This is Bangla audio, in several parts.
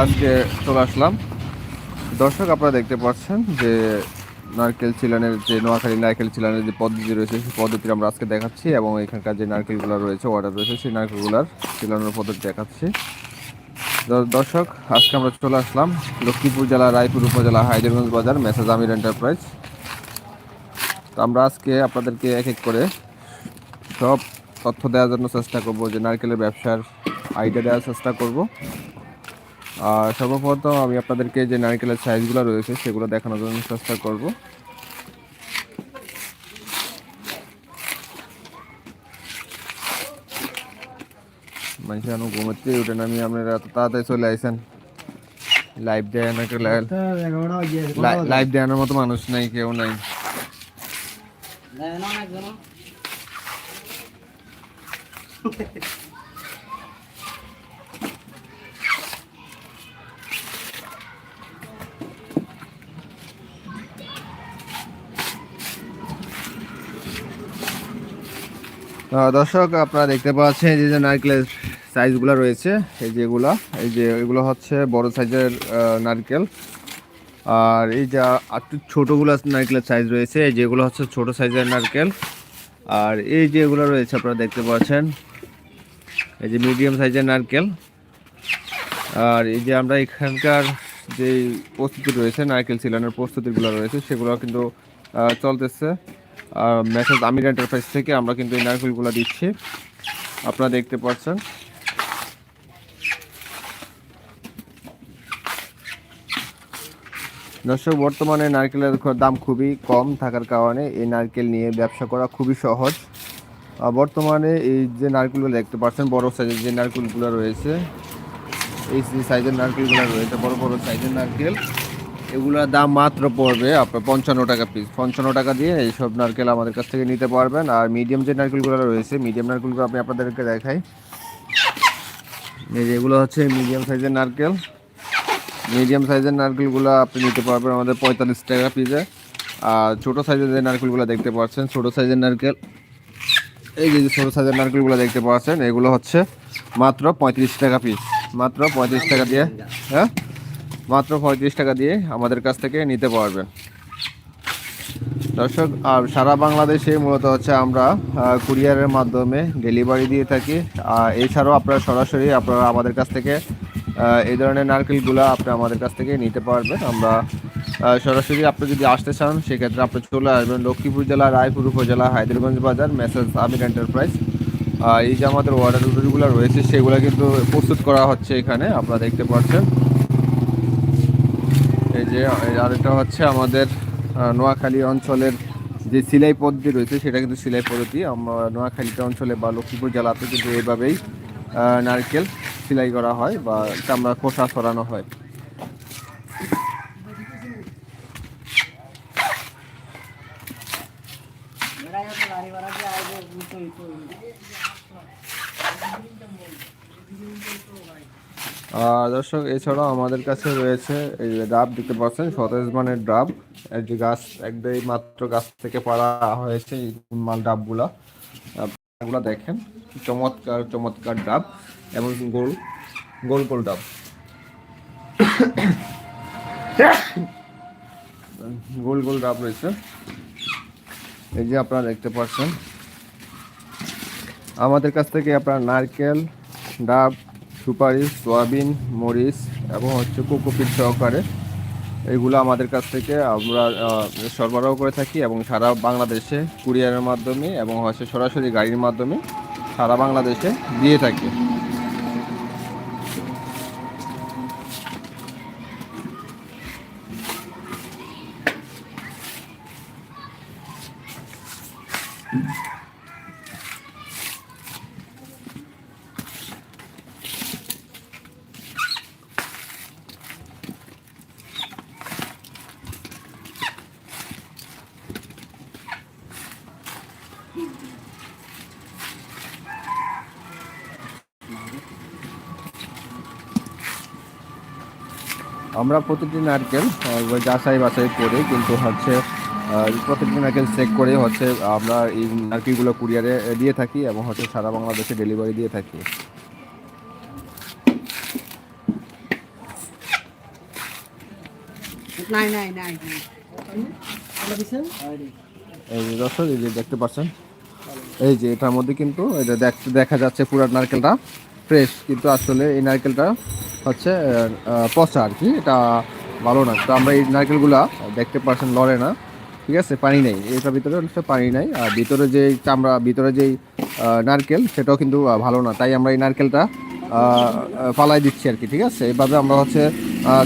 আজকে চলে আসলাম। দর্শক, আপনারা দেখতে পাচ্ছেন যে নারকেল চিলানের যে নোয়াখালী নারকেল চিলানের যে পদ্ধতি রয়েছে, সেই পদ্ধতি আমরা আজকে দেখাচ্ছি এবং এখানকার যে নারকেলগুলো রয়েছে অর্ডার রয়েছে, সেই নারকেলগুলোর চিলানোর পদ্ধতি দেখাচ্ছি। দর্শক, আজকে আমরা চলে আসলাম লক্ষ্মীপুর জেলা, রায়পুর উপজেলা, হায়দ্রাবাদ বাজার মেসাজ আমির এন্টারপ্রাইজ তো আমরা আজকে আপনাদেরকে এক এক করে সব তথ্য দেওয়ার জন্য চেষ্টা করব যে নারকেলের ব্যবসার আইডিয়া দেওয়ার চেষ্টা করব। আর সর্বপ্রথম আমি আপনাদেরকে যে নারকেলের সাইজগুলো রয়েছে সেগুলো দেখানোর জন্য চেষ্টা করব। মানুষ এখন ঘুমোতে উঠে নামি আপনারা এত তাড়াতাড়ি চলে আইসেন। লাইভ দেয় নাকি লাইভ দেওয়ানোর মতো মানুষ নাই কেউ নাই। আহ, দর্শক, আপনারা দেখতে পাচ্ছেন এই যে নারকেলের সাইজগুলো রয়েছে, এই যেগুলো এই যে এগুলো হচ্ছে বড় সাইজের নারকেল। আর এই যে একটু ছোটোগুলো নারকেলের সাইজ রয়েছে, এই যেগুলো হচ্ছে ছোট সাইজের নারকেল। আর এই যেগুলো রয়েছে, আপনারা দেখতে পাচ্ছেন, এই যে মিডিয়াম সাইজের নারকেল। আর এই যে আমরা এখানকার যে প্রস্তুতি রয়েছে, নারকেল সিলানোর প্রস্তুতিগুলো রয়েছে, সেগুলো কিন্তু চলতেছে। মেসেজ আমির এন্টারপ্রাইজ থেকে আমরা কিন্তু এই নারকেলগুলো দিচ্ছি। আপনারা দেখতে পাচ্ছেন। দর্শক, বর্তমানে নারকেলের দাম খুবই কম থাকার কারণে এই নারকেল নিয়ে ব্যবসা করা খুবই সহজ। বর্তমানে এই যে নারকেলগুলো দেখতে পাচ্ছেন, বড় সাইজের যে নারকেলগুলো রয়েছে, এই সাইজের নারকেলগুলো রয়েছে, বড় বড় সাইজের নারকেল। এগুলোর দাম মাত্র পড়বে আপনার পঞ্চান্ন টাকা পিস পঞ্চান্ন টাকা দিয়ে এইসব নারকেল আমাদের কাছ থেকে নিতে পারবেন। আর মিডিয়াম যে নারকেলগুলো রয়েছে মিডিয়াম নারকেলগুলো আমি আপনাদেরকে দেখাই। এই এগুলো হচ্ছে মিডিয়াম সাইজের নারকেল। মিডিয়াম সাইজের নারকেলগুলো আপনি নিতে পারবেন আমাদের পঁয়তাল্লিশ টাকা পিসে আর ছোটো সাইজের যে নারকেলগুলো দেখতে পাচ্ছেন, ছোটো সাইজের নারকেল। এই যে ছোটো সাইজের নারকেলগুলো দেখতে পাচ্ছেন, এগুলো হচ্ছে মাত্র পঁয়ত্রিশ টাকা পিস মাত্র পঁয়ত্রিশ টাকা দিয়ে হ্যাঁ? মাত্র পঁয়ত্রিশ টাকা দিয়ে আমাদের কাছ থেকে নিতে পারবেন দর্শক, আর সারা বাংলাদেশে মূলত হচ্ছে আমরা কুরিয়ারের মাধ্যমে ডেলিভারি দিয়ে থাকি। এছাড়াও আপনারা সরাসরি আপনারা আমাদের কাছ থেকে এই ধরনের নারকেলগুলো আপনি আমাদের কাছ থেকে নিতে পারবেন। আমরা সরাসরি আপনি যদি আসতে চান, সেক্ষেত্রে আপনি চলে আসবেন লক্ষ্মীপুর জেলা, রায়পুর উপজেলা, হায়দ্রাবাদ বাজার মেসেজ আমির এন্টারপ্রাইজ। এই যে আমাদের অর্ডারগুলো রয়েছে, সেগুলো কিন্তু প্রস্তুত করা হচ্ছে এখানে, আপনারা দেখতে পাচ্ছেন। এই যে আর আরেকটা হচ্ছে আমাদের নোয়াখালী অঞ্চলের যে সিলাই পদ্ধতি রয়েছে, সেটা কিন্তু সিলাই পদ্ধতি। আমরা নোয়াখালীতে অঞ্চলে বা লক্ষ্মীপুর জেলাতে কিন্তু এইভাবেই নারকেল সিলাই করা হয় বা চামড়া খোসা ছড়ানো হয়। দর্শক, এছাড়াও আমাদের কাছে রয়েছে এই যে ডাব, দেখতে পাচ্ছেন, সতেজ মানের ডাব। যে গাছ, একদমই মাত্র গাছ থেকে পাড়া হয়েছে এই মাল ডাবগুলা। এগুলা দেখেন, চমৎকার চমৎকার ডাব এবং গোল গোল গোল ডাব। গোল গোল ডাব রয়েছে। এই যে আপনারা দেখতে পাচ্ছেন, আমাদের কাছ থেকে আপনার নারকেল, ডাব সুপারি সয়াবিন, মরিচ এবং হচ্ছে কোকোপিট সহকারে। এগুলো আমাদের কাছ থেকে আমরা সরবরাহ করে থাকি এবং সারা বাংলাদেশে কুরিয়ারের মাধ্যমে এবং হচ্ছে সরাসরি গাড়ির মাধ্যমে সারা বাংলাদেশে দিয়ে থাকি। আমরা প্রতিটি নারকেল যাচাই বাছাই করে কিন্তু হচ্ছে প্রতিটি নারকেল চেক করে হচ্ছে আমরা এই নারকেলগুলো কুরিয়ারে দিয়ে থাকি এবং হচ্ছে সারা বাংলাদেশে ডেলিভারি দিয়ে থাকি। দেখতে পাচ্ছেন এই যে এটার মধ্যে কিন্তু এটা দেখা যাচ্ছে পুরা নারকেলটা। ফ্রেশ কিন্তু আসলে এই নারকেলটা হচ্ছে পচা আর কি। এটা ভালো না। তো আমরা এই নারকেলগুলা দেখতে পারছেন লড়ে না। ঠিক আছে? পানি নেই। এটার ভিতরে পানি নেই। আর ভিতরে যে চামড়া, ভিতরে যেই নারকেল, সেটাও কিন্তু ভালো না। তাই আমরা এই নারকেলটা ফালাই দিচ্ছি আর কি। ঠিক আছে? এভাবে আমরা হচ্ছে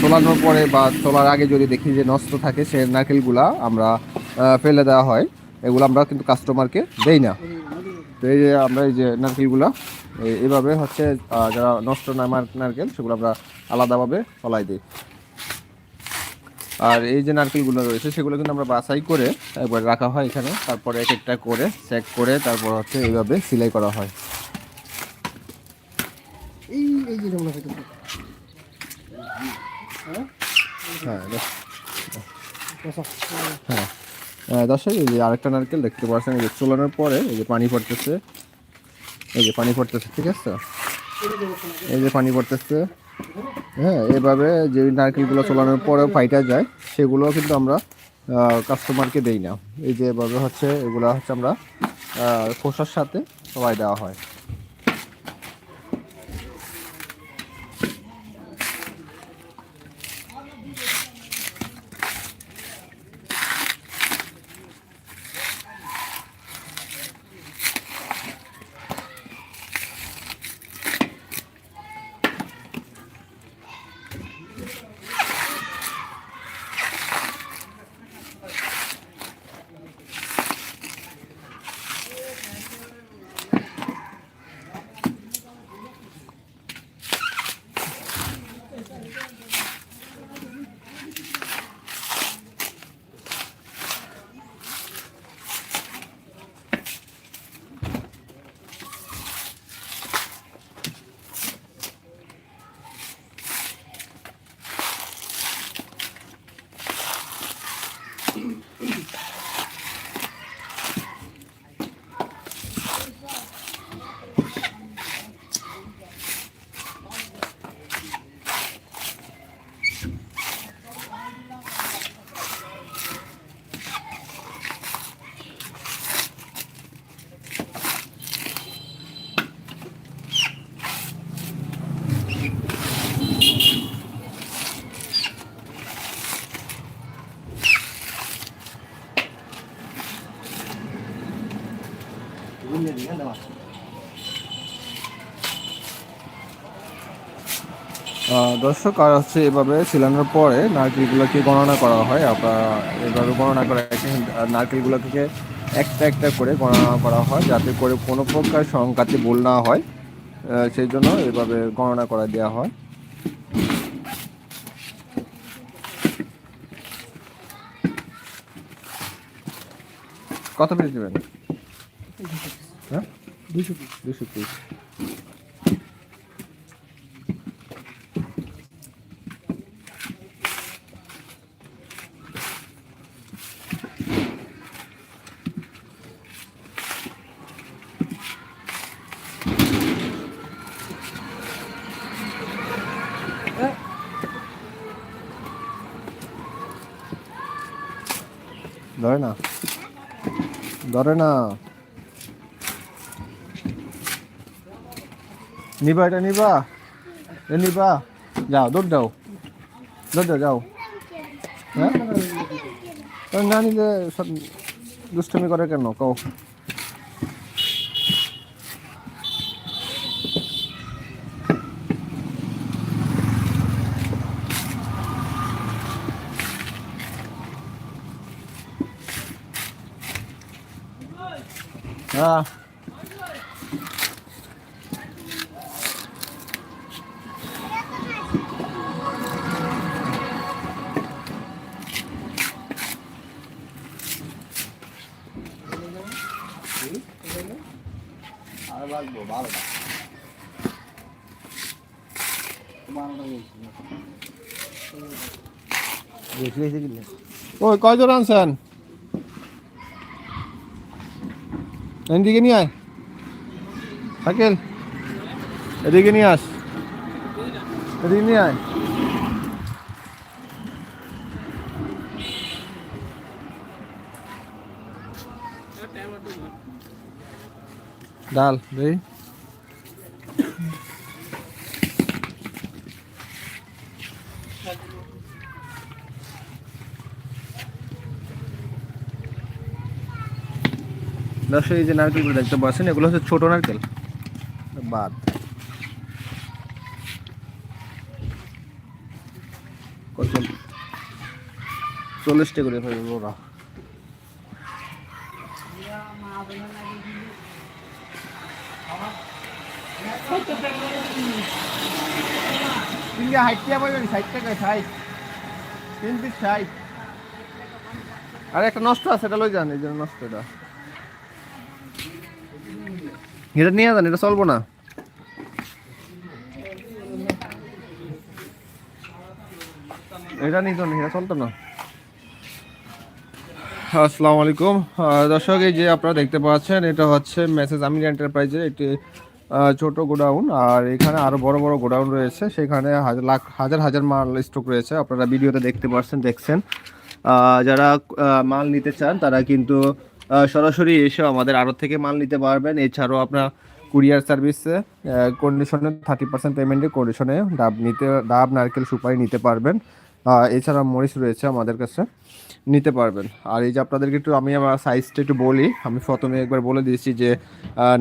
তোলানোর পরে বা তোলার আগে যদি দেখি যে নষ্ট থাকে, সে নারকেলগুলা আমরা ফেলে দেওয়া হয়। এগুলো আমরা কিন্তু কাস্টমারকে দেই না। তো এই যে আমরা এই যে নারকেলগুলো এইভাবে হচ্ছে যারা নষ্ট নারকেল সেগুলো আমরা আলাদাভাবে ফলাই দিই। আর এই যে নারকেলগুলো রয়েছে সেগুলো কিন্তু আমরা বাছাই করে একবার রাখা হয় এখানে। তারপরে এক একটা করে চেক করে তারপর হচ্ছে এইভাবে সিলাই করা হয়। এই এই যে হ্যাঁ হ্যাঁ। দর্শক এই যে আরেকটা নারকেল দেখতে পাচ্ছেন এই যে চুলানোর পরে এই যে পানি পড়তেছে। এই যে পানি পড়তেছে, ঠিক আছে? এই যে পানি পড়তেছে। হ্যাঁ এভাবে যে নারকেলগুলো চলানোর পরে ফাইটা যায় সেগুলো কিন্তু আমরা কাস্টমারকে দেই না। এই যে এভাবে হচ্ছে, এগুলো হচ্ছে আমরা খোসার সাথে সবাই দেওয়া হয়। দর্শক আর হচ্ছে এভাবে ছিলানোর পরে নারকেলগুলোকে গণনা করা হয়। আপনার এভাবে গণনা করা নারকেলগুলোকে একটা একটা করে গণনা করা হয় যাতে করে কোনো প্রকার সংখ্যাতে ভুল না হয়। সেই জন্য এভাবে গণনা করা দেওয়া হয়। কত পিস দেবেন? হ্যাঁ? দুশো পিস দুশো পিস ধরে না। ধরে না। নিবা এটা নিবা। এ নিবা। যাও, দৌড় দাও। দৌড় দাও, যাও। হ্যাঁ? না নিলে সব দুষ্টমি করে কেন? কও। হ্যাঁ ওই কয়জন আনছেন Hindi ganyan. Sakil. Hindi ganyan. Hindi ganyan. दाल दही দর্শক, এই যে নারকেলগুলো দেখতে পাচ্ছেন, এগুলো হচ্ছে ছোট নারকেল। বাদ। কত চল্লিশ করে আর, একটা নষ্ট আছে, এটা লই যান, এই জন্য নষ্ট এটা। এটা নিয়ে যান, এটা চলবো না। এটা নিত এটা চলতো না। আসসালামু আলাইকুম। দর্শক, এই যে আপনারা দেখতে পাচ্ছেন, এটা হচ্ছে মেসেজ আমির এন্টারপ্রাইজের একটি ছোট গোডাউন। আর এখানে আরও বড় বড় গোডাউন রয়েছে। সেখানে হাজার লাখ, হাজার হাজার মাল স্টক রয়েছে। আপনারা ভিডিওতে দেখতে পাচ্ছেন, দেখছেন। যারা মাল নিতে চান, তারা কিন্তু সরাসরি এসে আমাদের আড়ত থেকে মাল নিতে পারবেন। এছাড়াও আপনার কুরিয়ার সার্ভিসে কন্ডিশনে থার্টি পার্সেন্ট পেমেন্টের কন্ডিশনে ডাব নিতে, ডাব, নারকেল, সুপারি নিতে পারবেন। এছাড়া মরিচ রয়েছে আমাদের কাছে, নিতে পারবেন। আর এই যে আপনাদেরকে একটু আমি আমার সাইজটা একটু বলি, আমি প্রথমে একবার বলে দিয়েছি যে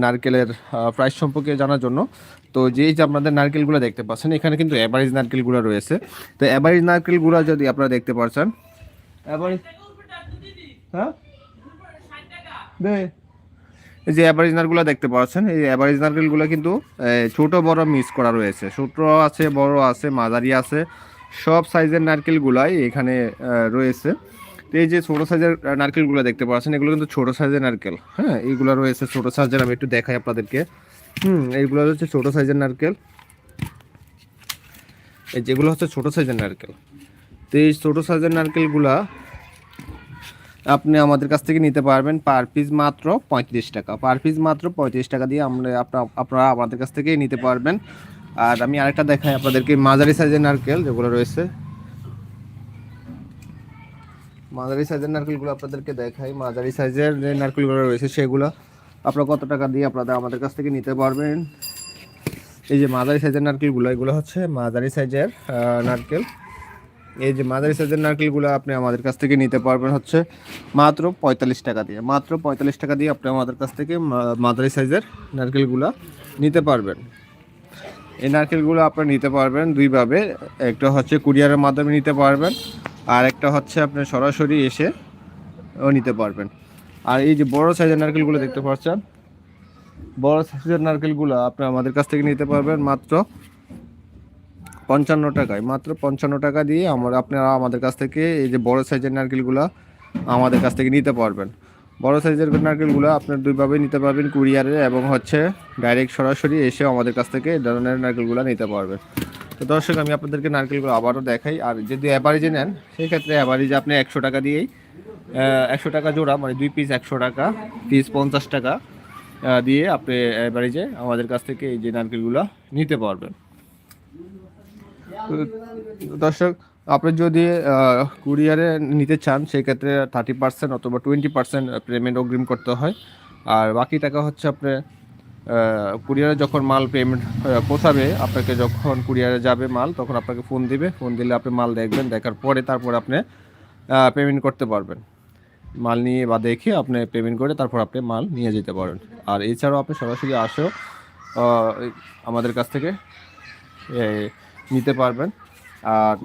নারকেলের প্রাইস সম্পর্কে জানার জন্য। তো যেই যে আপনাদের নারকেলগুলো দেখতে পাচ্ছেন, এখানে কিন্তু অ্যাভারেজ নারকেলগুলো রয়েছে। তো অ্যাভারেজ নারকেলগুলো যদি আপনারা দেখতে পাচ্ছেন অ্যাভারেজ হ্যাঁ? দে এই যে অ্যাভারেজ নারগুলো দেখতে পাচ্ছেন, এই অ্যাভারেজ নারকেলগুলো কিন্তু ছোট বড় মিক্স করা রয়েছে। ছোট আছে, বড় আছে, মাঝারি আছে, সব সাইজের নারকেলগুলাই এখানে রয়েছে। তো এই যে ছোট সাইজের নারকেলগুলো দেখতে পাচ্ছেন, এগুলো কিন্তু ছোট সাইজের নারকেল। হ্যাঁ এইগুলো রয়েছে ছোট সাইজের আমি একটু দেখাই আপনাদেরকে। হুম, এইগুলো হচ্ছে ছোট সাইজের নারকেল। এই যেগুলো হচ্ছে ছোট সাইজের নারকেল। তো এই ছোট সাইজের নারকেলগুলা আপনি আমাদের কাছ থেকে নিতে পারবেন পার পিস মাত্র পঁয়ত্রিশ টাকা। পার পিস মাত্র পঁয়ত্রিশ টাকা দিয়ে আমরা আপনারা আমাদের কাছ থেকেই নিতে পারবেন। আর আমি আরেকটা দেখাই আপনাদেরকে, মাঝারি সাইজের নারকেল যেগুলো রয়েছে। মাঝারি সাইজের নারকেলগুলো আপনাদেরকে দেখাই। মাঝারি সাইজের যে নারকেলগুলো রয়েছে সেগুলো আপনারা কত টাকা দিয়ে আপনারা আমাদের কাছ থেকে নিতে পারবেন? এই যে মাঝারি সাইজের নারকেলগুলো, এগুলো হচ্ছে মাঝারি সাইজের নারকেল। এই যে মাঝারি সাইজের নারকেলগুলো আপনি আমাদের কাছ থেকে নিতে পারবেন হচ্ছে মাত্র পঁয়তাল্লিশ টাকা দিয়ে। মাত্র পঁয়তাল্লিশ টাকা দিয়ে আপনি আমাদের কাছ থেকে মা- মাঝারি সাইজের নারকেলগুলো নিতে পারবেন। এই নারকেলগুলো আপনারা নিতে পারবেন দুইভাবে। একটা হচ্ছে কুরিয়ারের মাধ্যমে নিতে পারবেন, আর একটা হচ্ছে আপনি সরাসরি এসে ও নিতে পারবেন। আর এই যে বড় সাইজের নারকেলগুলো দেখতে পাচ্ছেন, বড় সাইজের নারকেলগুলো আপনি আমাদের কাছ থেকে নিতে পারবেন মাত্র পঞ্চান্ন টাকায়, মাত্র পঞ্চান্ন টাকা দিয়ে আমরা, আপনারা আমাদের কাছ থেকে এই যে বড় সাইজের নারকেলগুলো আমাদের কাছ থেকে নিতে পারবেন। বড় সাইজের নারকেলগুলো আপনার দুইভাবে নিতে পারবেন কুরিয়ারে এবং হচ্ছে ডাইরেক্ট সরাসরি এসে আমাদের কাছ থেকে এই ধরনের নারকেলগুলো নিতে পারবেন। তো দর্শক, আমি আপনাদেরকে নারকেলগুলো আবারও দেখাই। আর যদি অ্যাভারেজে নেন সেই ক্ষেত্রে অ্যাভারেজে আপনি একশো টাকা দিয়েই একশো টাকা জোড়া মানে দুই পিস একশো টাকা পিস পঞ্চাশ টাকা দিয়ে আপনি অ্যাভারেজে আমাদের কাছ থেকে এই যে নারকেলগুলো নিতে পারবেন। দর্শক, আপনি যদি কুরিয়ারে নিতে চান, সেক্ষেত্রে থার্টি পার্সেন্ট অথবা টোয়েন্টি পার্সেন্ট পেমেন্ট অগ্রিম করতে হয়। আর বাকি টাকা হচ্ছে আপনি কুরিয়ারে যখন মাল পেমেন্ট পৌঁছাবে আপনাকে যখন কুরিয়ারে যাবে মাল, তখন আপনাকে ফোন দিবে। ফোন দিলে আপনি মাল দেখবেন, দেখার পরে তারপর আপনি পেমেন্ট করতে পারবেন। মাল নিয়ে বা দেখে আপনি পেমেন্ট করে তারপর আপনি মাল নিয়ে যেতে পারেন। আর এছাড়াও আপনি সরাসরি আসেও আমাদের কাছ থেকে নিতে পারবেন। আর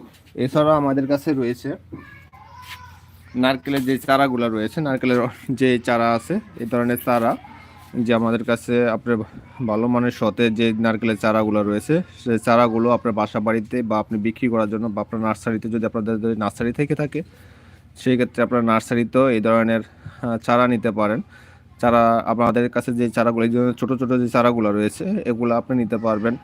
এছাড়াও আমাদের কাছে রয়েছে নারকেলের যে চারাগুলো রয়েছে, নারকেলের যে চারা আছে এই ধরনের চারা যে আমাদের কাছে আপনার ভালো মানের সতেজ যে নারকেলের চারাগুলো রয়েছে সেই চারাগুলো আপনার বাসা বাড়িতে বা আপনি বিক্রি করার জন্য বা আপনার নার্সারিতে যদি আপনাদের যদি নার্সারি থেকে থাকে, সেই ক্ষেত্রে আপনার নার্সারিতেও এই ধরনের চারা নিতে পারেন। চারা, আপনাদের কাছে যে চারাগুলো, এই ছোটো ছোটো যে চারাগুলো রয়েছে, এগুলো আপনি নিতে পারবেন।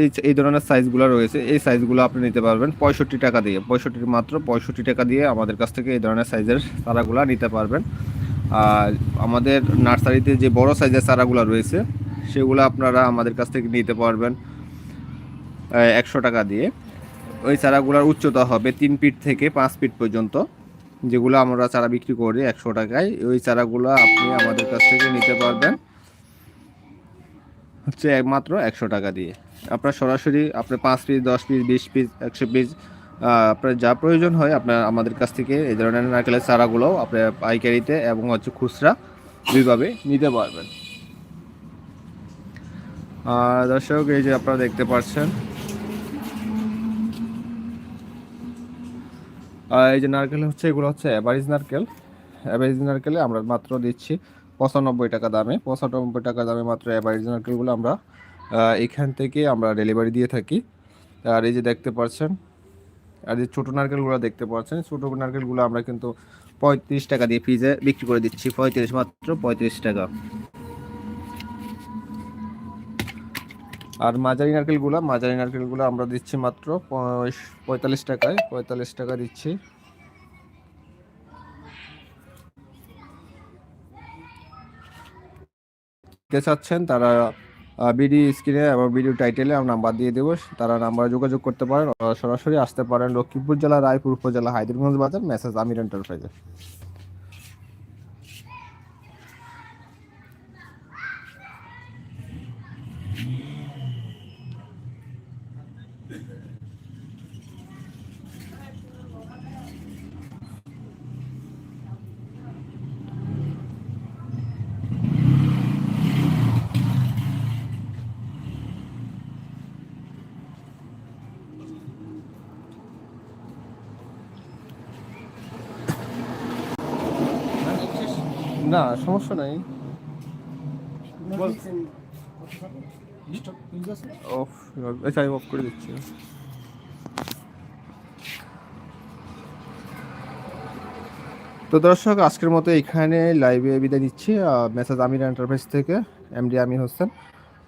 এই এই ধরনের সাইজগুলো রয়েছে। এই সাইজগুলো আপনি নিতে পারবেন পঁয়ষট্টি টাকা দিয়ে। পঁয়ষট্টি মাত্র পঁয়ষট্টি টাকা দিয়ে আমাদের কাছ থেকে এই ধরনের সাইজের চারাগুলো নিতে পারবেন। আর আমাদের নার্সারিতে যে বড় সাইজের চারাগুলো রয়েছে, সেগুলো আপনারা আমাদের কাছ থেকে নিতে পারবেন একশো টাকা দিয়ে। ওই চারাগুলোর উচ্চতা হবে তিন ফিট থেকে পাঁচ ফিট পর্যন্ত, যেগুলো আমরা চারা বিক্রি করি একশো টাকায়। ওই চারাগুলো আপনি আমাদের কাছ থেকে নিতে পারবেন। হচ্ছে একমাত্র একশো টাকা দিয়ে। আপনার সরাসরি আপনার পাঁচ পিস দশ পিস বিশ পিস একশো পিস আপনার যা প্রয়োজন হয় আপনার, আমাদের কাছ থেকে এই ধরনের নারকেলের চারাগুলোও আপনার পাইকারিতে এবং হচ্ছে খুচরা দুইভাবে নিতে পারবেন। আর দর্শক, এই যে আপনারা দেখতে পাচ্ছেন। আর এই যে নারকেল হচ্ছে, এগুলো হচ্ছে অ্যাভারেজ নারকেল। অ্যাভারেজ নারকেলে আমরা মাত্র দিচ্ছি পঁচানব্বই টাকা দামে, পঁচানব্বই টাকা দামে মাত্র অ্যাভারেজ নারকেলগুলো আমরা এখান থেকে আমরা ডেলিভারি দিয়ে থাকি। আর এই যে দেখতে পাচ্ছেন, আর এই ছোটো নারকেলগুলো দেখতে পাচ্ছেন, ছোটো নারকেলগুলো আমরা কিন্তু পঁয়ত্রিশ টাকা দিয়ে ফ্রিজে বিক্রি করে দিচ্ছি, পঁয়ত্রিশ মাত্র পঁয়ত্রিশ টাকা। আর মাঝারি নারকেলগুলো মাঝারি নারকেলগুলো আমরা দিচ্ছি মাত্র পঁয়তাল্লিশ টাকায়, পঁয়তাল্লিশ টাকা দিচ্ছি। কে চাচ্ছেন, তারা বিডি স্ক্রিনে এবং ভিডিও টাইটেলে আমরা নাম্বার দিয়ে দেবো। তারা নাম্বারে যোগাযোগ করতে পারেন, সরাসরি আসতে পারেন লক্ষ্মীপুর জেলা, রায়পুর উপজেলা হায়দ্রগঞ্জ বাজার মেসেজ আমির এন্টারপ্রাইজে। না সমস্যা নাই। অফ আচ্ছা আমি অফ করে দিচ্ছি। তো দর্শক আজকের মতো এখানে লাইভে বিদায় নিচ্ছি মেসেজ আমির এন্টারপ্রাইজ থেকে এমডি আমির হোসেন।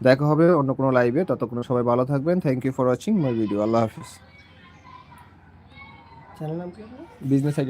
দেখা হবে অন্য কোনো লাইভে ততক্ষণ সবাই ভালো থাকবেন। Thank you for watching my video আল্লাহ হাফিজ। চ্যানেল নাম কি বিজনেস আইডি